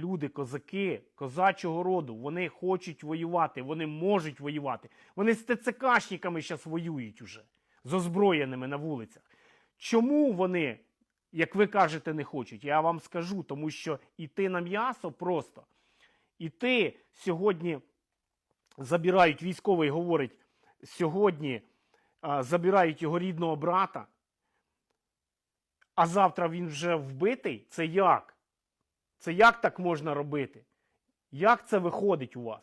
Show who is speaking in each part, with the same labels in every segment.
Speaker 1: люди, козаки, козачого роду, вони хочуть воювати, вони можуть воювати. Вони з ТЦКшниками зараз воюють уже, з озброєними на вулицях. Чому вони, як ви кажете, не хочуть? Я вам скажу, тому що іти на м'ясо просто. Іти сьогодні забирають, військовий говорить, сьогодні а, забирають його рідного брата, а завтра він вже вбитий. Це як? Це як так можна робити? Як це виходить у вас?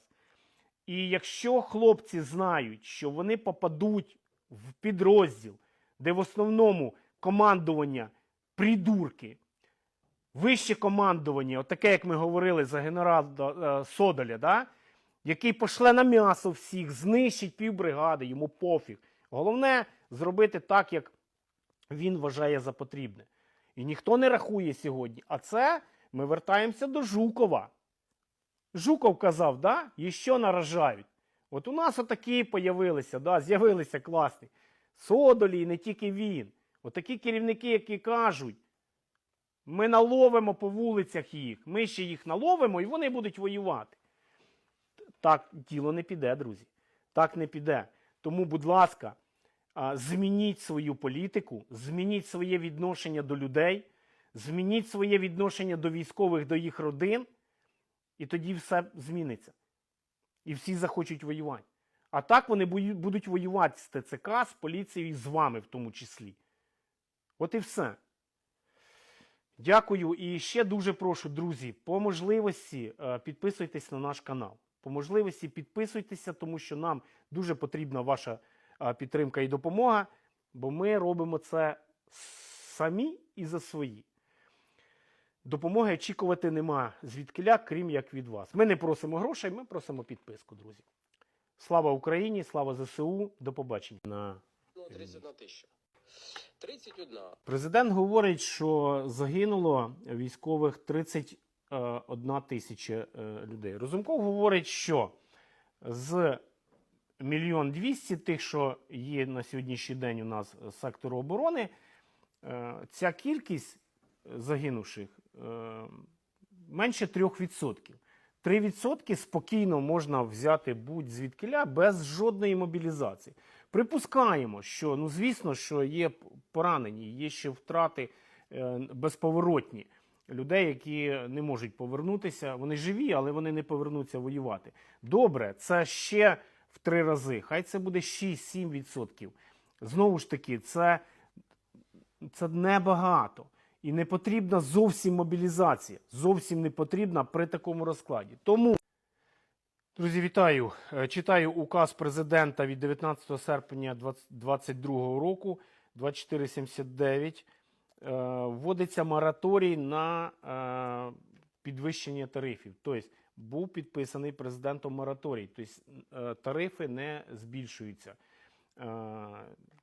Speaker 1: І якщо хлопці знають, що вони попадуть в підрозділ, де в основному командування придурки, вище командування, отаке, як ми говорили за генерала е, Содоля, да? який пошле на м'ясо всіх, знищить півбригади, йому пофіг. Головне зробити так, як він вважає за потрібне. І ніхто не рахує сьогодні. А це ми вертаємося до Жукова. Жуков казав, да? що наражають? От у нас отакі появилися, да? з'явилися класні. Содолі, і не тільки він. Отакі керівники, які кажуть, ми наловимо по вулицях їх, ми ще їх наловимо, і вони будуть воювати. Так діло не піде, друзі. Так не піде. Тому, будь ласка, змініть свою політику, змініть своє відношення до людей, змініть своє відношення до військових, до їх родин, і тоді все зміниться. І всі захочуть воювати. А так вони будуть воювати з ТЦК, з поліцією і з вами в тому числі. От і все. Дякую. І ще дуже прошу, друзі, по можливості е, підписуйтесь на наш канал. По можливості підписуйтеся, тому що нам дуже потрібна ваша е, підтримка і допомога, бо ми робимо це самі і за свої. Допомоги очікувати нема звідкиля, крім як від вас. Ми не просимо грошей, ми просимо підписку, друзі. Слава Україні, слава ЗСУ. До побачення. На...
Speaker 2: Ну, 31 тисяча. 31.
Speaker 1: Президент говорить, що загинуло військових 31 тисяча е, людей. Розумков говорить, що з мільйон 200 тих, що є на сьогоднішній день у нас з сектору оборони, е, ця кількість загинувших е, менше 3%. 3% спокійно можна взяти будь-звідкиля без жодної мобілізації. Припускаємо, що ну звісно, що є поранені, є ще втрати е, безповоротні людей, які не можуть повернутися. Вони живі, але вони не повернуться воювати. Добре, це ще в три рази. Хай це буде 6-7%. Знову ж таки, це, це небагато. І не потрібна зовсім мобілізація. Зовсім не потрібна при такому розкладі. Тому Друзі, вітаю. Е, Читаю указ президента від 19 серпня 2022 року 2479. Е, Вводиться мораторій на е, підвищення тарифів. Тобто був підписаний президентом мораторій. Тобто тарифи не збільшуються.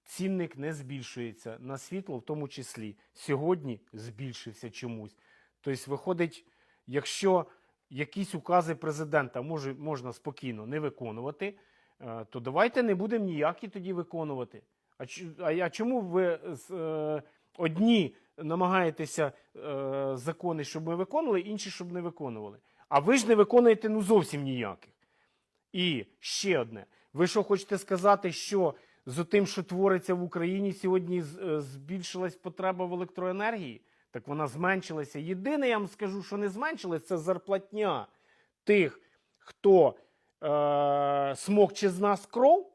Speaker 1: Цінник не збільшується на світло, в тому числі. Сьогодні збільшився чомусь. Тобто, виходить, якщо якісь укази президента може, можна спокійно не виконувати, е, то давайте не будемо ніякі тоді виконувати. А, а, чому ви е, одні намагаєтеся е, закони, щоб ми виконували, інші, щоб не виконували? А ви ж не виконуєте ну зовсім ніяких. І ще одне. Ви що хочете сказати, що з тим, що твориться в Україні, сьогодні е, збільшилась потреба в електроенергії? Так вона зменшилася. Єдине, я вам скажу, що не зменшилась, це зарплатня тих, хто е, смокче з нас кров.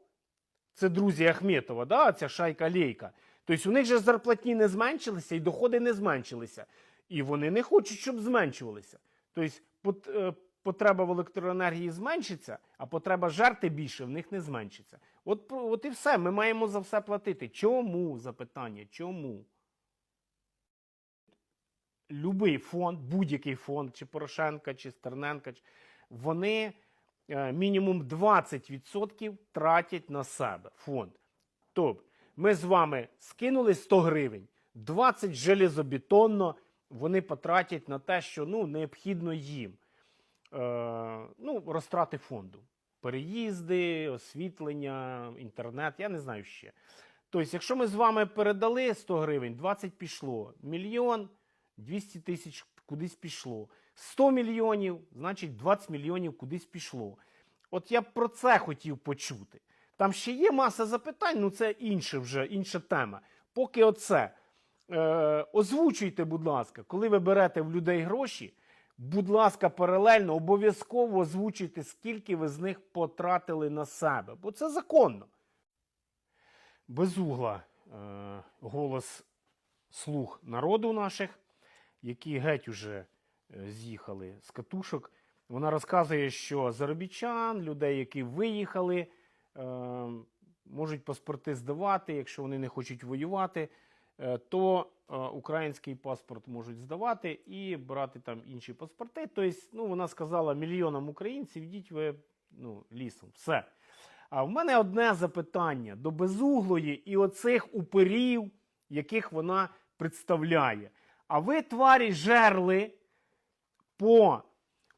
Speaker 1: Це друзі Ахметова, да, ця шайка лейка. Тобто у них же зарплатні не зменшилися і доходи не зменшилися. І вони не хочуть, щоб зменшувалися. Тобто е, потреба в електроенергії зменшиться, а потреба жерти більше в них не зменшиться. От, от і все. Ми маємо за все платити. Чому? Запитання. Чому? Любий фонд, будь-який фонд, чи Порошенка, чи Стерненка, вони е, мінімум 20% тратять на себе фонд. Тобто, ми з вами скинули 100 гривень, 20 железобетонно вони потратять на те, що ну, необхідно їм. Е, ну, розтрати фонду. Переїзди, освітлення, інтернет, я не знаю ще. Тобто, якщо ми з вами передали 100 гривень, 20 пішло, мільйон 200 тисяч кудись пішло. 100 мільйонів, значить 20 мільйонів кудись пішло. От я про це хотів почути. Там ще є маса запитань, ну це інше вже, інша тема. Поки оце. Е, озвучуйте, будь ласка, коли ви берете в людей гроші, будь ласка, паралельно обов'язково озвучуйте, скільки ви з них потратили на себе. Бо це законно. Без угла е, голос слуг народу наших, які геть уже е, з'їхали з катушок. Вона розказує, що заробітчан, людей, які виїхали, е, можуть паспорти здавати, якщо вони не хочуть воювати, е, то український паспорт можуть здавати і брати там інші паспорти. Тобто, ну, вона сказала мільйонам українців, йдіть ви ну, лісом. Все. А в мене одне запитання до безуглої і оцих уперів, яких вона представляє. А ви, тварі, жерли по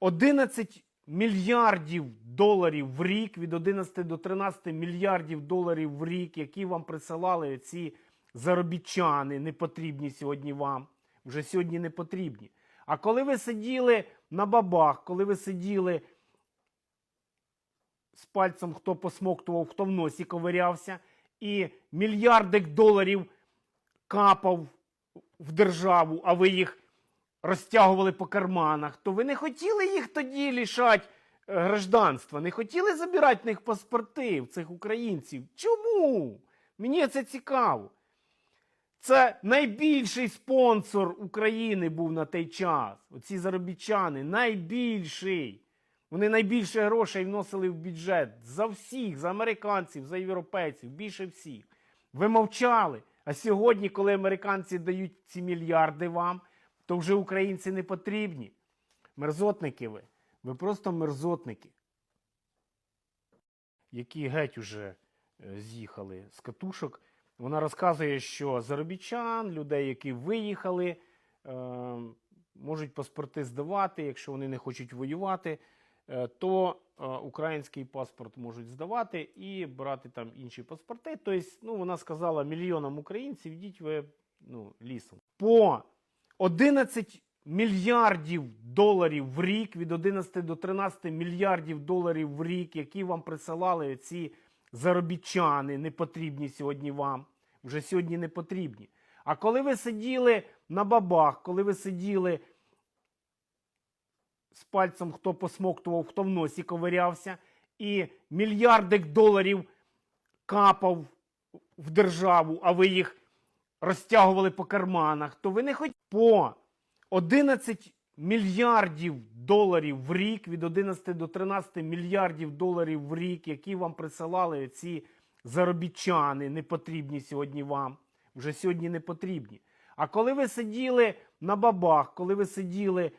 Speaker 1: 11 мільярдів доларів в рік, від 11 до 13 мільярдів доларів в рік, які вам присилали ці заробітчани, не потрібні сьогодні вам. Вже сьогодні не потрібні. А коли ви сиділи на бабах, коли ви сиділи з пальцем, хто посмоктував, хто в носі ковирявся, і мільярдик доларів капав в державу, а ви їх розтягували по карманах, то ви не хотіли їх тоді лишати е, гражданства, не хотіли забирати в них паспорти в цих українців. Чому? Мені це цікаво. Це найбільший спонсор України був на той час. Оці заробітчани найбільший. Вони найбільше грошей вносили в бюджет за всіх, за американців, за європейців, більше всіх. Ви мовчали. А сьогодні, коли американці дають ці мільярди вам, то вже українці не потрібні. Мерзотники ви. Ви просто мерзотники, які геть уже е, з'їхали з катушок. Вона розказує, що заробітчан, людей, які виїхали, е, можуть паспорти здавати, якщо вони не хочуть воювати, е, то е, український паспорт можуть здавати і брати там інші паспорти. Тобто, ну, вона сказала мільйонам українців, йдіть ви ну, лісом. По 11 мільярдів доларів в рік, від 11 до 13 мільярдів доларів в рік, які вам присилали ці заробітчани, не потрібні сьогодні вам. Вже сьогодні не потрібні. А коли ви сиділи на бабах, коли ви сиділи з пальцем, хто посмоктував, хто в носі ковирявся, і мільярдик доларів капав в державу, а ви їх розтягували по карманах, то ви не хотіли по 11 мільярдів доларів в рік, від 11 до 13 мільярдів доларів в рік, які вам присилали ці заробітчани, не потрібні сьогодні вам. Вже сьогодні не потрібні. А коли ви сиділи на бабах, коли ви сиділи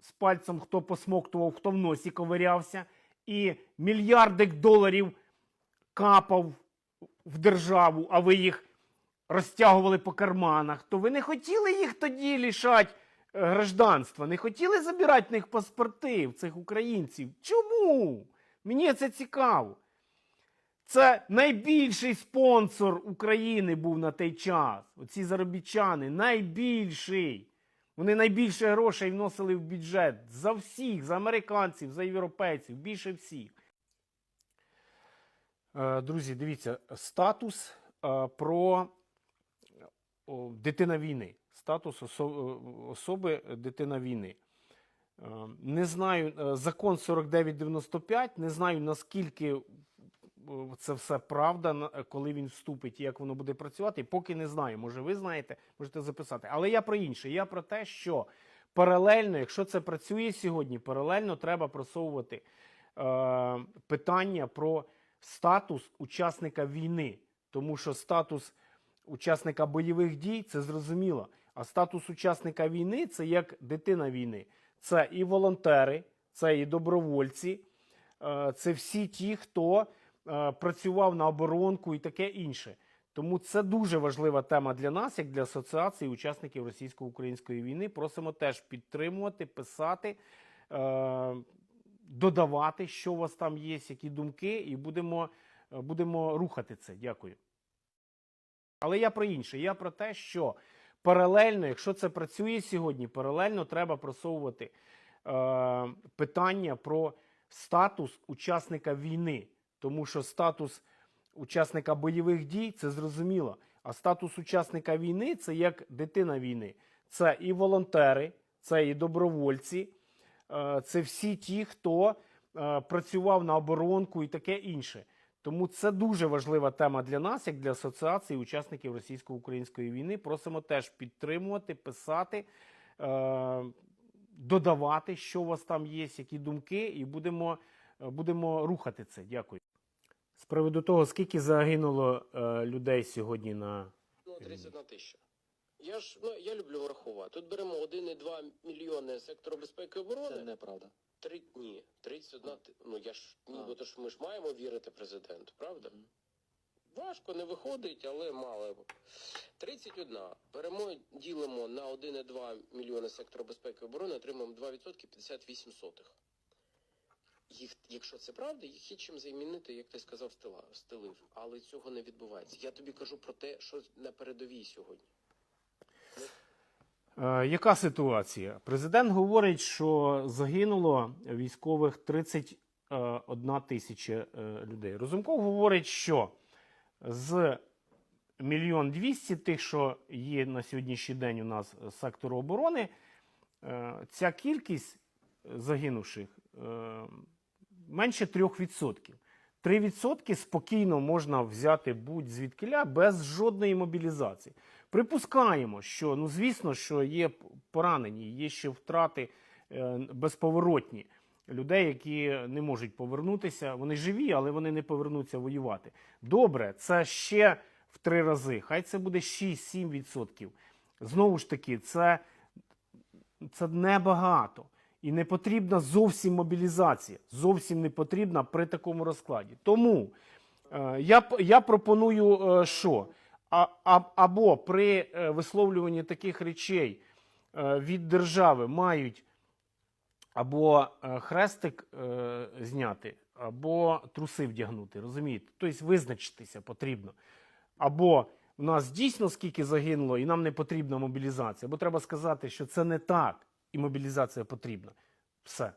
Speaker 1: з пальцем, хто посмоктував, хто в носі ковирявся, і мільярдик доларів капав в державу, а ви їх розтягували по карманах, то ви не хотіли їх тоді лишати е, гражданства, не хотіли забирати них паспорти в цих українців. Чому? Мені це цікаво. Це найбільший спонсор України був на той час. Оці заробітчани найбільший. Вони найбільше грошей вносили в бюджет за всіх, за американців, за європейців, більше всіх. Е, Друзі, дивіться, статус е, про дитина війни. Статус е, особи е, дитина війни. Е, Не знаю, закон 4995, не знаю наскільки це все правда, коли він вступить і як воно буде працювати. Поки не знаю. Може, ви знаєте, можете записати. Але я про інше. Я про те, що паралельно, якщо це працює сьогодні, паралельно треба просовувати е, питання про статус учасника війни. Тому що статус учасника бойових дій це зрозуміло. А статус учасника війни це як дитина війни. Це і волонтери, це і добровольці, е, це всі ті, хто е, працював на оборонку і таке інше. Тому це дуже важлива тема для нас, як для асоціації учасників російсько-української війни. Просимо теж підтримувати, писати, е, додавати, що у вас там є, які думки, і будемо, будемо рухати це. Дякую. Але я про інше. Я про те, що паралельно, якщо це працює сьогодні, паралельно треба просовувати е, питання про статус учасника війни. Тому що статус учасника бойових дій це зрозуміло. А статус учасника війни це як дитина війни. Це і волонтери, це і добровольці, е, це всі ті, хто е, працював на оборонку і таке інше. Тому це дуже важлива тема для нас, як для асоціації учасників російсько-української війни. Просимо теж підтримувати, писати, е, додавати, що у вас там є, які думки, і будемо, е, будемо рухати це. Дякую. З приводу того, скільки загинуло е, людей сьогодні на
Speaker 2: Ну, 31 тисяча. Я ж ну я люблю врахувати. Тут беремо 1,2 мільйони сектору безпеки і оборони.
Speaker 3: Це неправда.
Speaker 2: Три ні, 31 Ну я ж
Speaker 3: А.
Speaker 2: нібито ж ми ж маємо вірити президенту, правда? Важко не виходить, але мало. 31. Беремо, ділимо на 1,2 мільйони сектору безпеки і оборони, отримаємо 2% 58 сотих. Їх, якщо це правда, їх є чим замінити, як ти сказав, стила, стилив. Але цього не відбувається. Я тобі кажу про те, що на передовій сьогодні.
Speaker 1: Е, Яка ситуація? Президент говорить, що загинуло військових 31 тисяча е, людей. Розумков говорить, що з мільйон двісті тих, що є на сьогоднішній день у нас з сектору оборони, е, ця кількість загинувших е, менше 3%. 3% спокійно можна взяти будь-звідкиля без жодної мобілізації. Припускаємо, що ну звісно, що є поранені, є ще втрати е, безповоротні людей, які не можуть повернутися. Вони живі, але вони не повернуться воювати. Добре, це ще в три рази. Хай це буде 6-7%. Знову ж таки, це, це небагато. І не потрібна зовсім мобілізація. Зовсім не потрібна при такому розкладі. Тому е, я, я пропоную, е, що? А, або при е, висловлюванні таких речей е, від держави мають або е, хрестик зняти, або труси вдягнути. Розумієте? Тобто визначитися потрібно. Або в нас дійсно скільки загинуло, і нам не потрібна мобілізація, або треба сказати, що це не так, і мобілізація потрібна. Все.